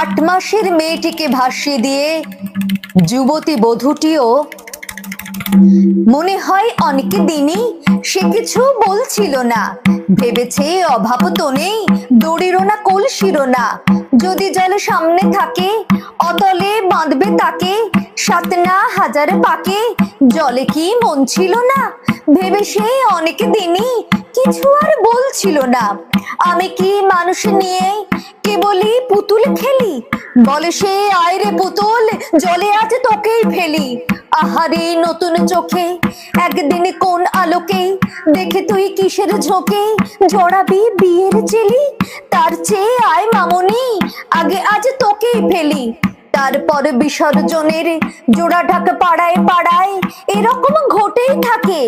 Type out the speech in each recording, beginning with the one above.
আট মাসের মেয়েটিকে ভাসিয়ে দিয়ে যুবতী বধূটিও, মনে হয় অনেকে দিনই সে কিছু বলছিল না। ভেবেছে অভাব তো নেই, দড়িরও না, কলসিরও না। যদি জলে সামনে থাকে, অতলে বাঁধবে তাকে। সাত না হাজার পাকে জলে কি মন ছিল না? ভেবে সে অনেক দিনই কিছু আর বলছিল না। আমি কি মানুষ নিয়ে কেবলই পুতুল খেলি? বলে সে, আয় রে পুতুল, জলে আজ তোকেই ফেলি। আহারে, নতুন চোখে, একদিন কোন আলোকে, দেখে তুই কিসের ঝোঁকে? জড়াবি বিয়ের চেলি, তার চেয়ে আয় মামনি, আগে আজ তোকেই ফেলি। তারপর বিসর্জনের জোড়া ঢাক পাড়ায় পাড়ায় এরকম ঘটেই থাকে।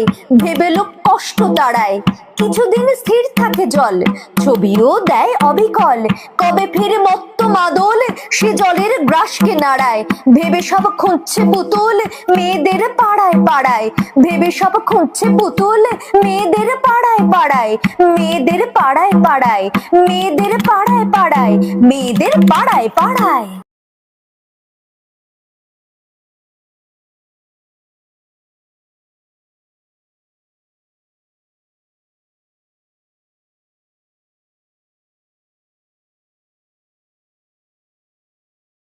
ভেবে লোক কষ্ট তাড়ায়। কিছুদিন স্থির থাকে জল, ছবিও দেয় অবিকল। কবে ফিরে মত্ত মাদল সে জলের গ্রাসকে নাড়ায়। ভেবে সব খুঁজছে পুতুল মেয়েদের পাড়ায় পাড়ায়। ভেবে সব খুঁজছে পুতুল মেয়েদের পাড়ায় পাড়ায়। মেয়েদের পাড়ায় পাড়ায়, মেয়েদের পাড়ায় পাড়ায়, মেয়েদের পাড়ায় পাড়ায়।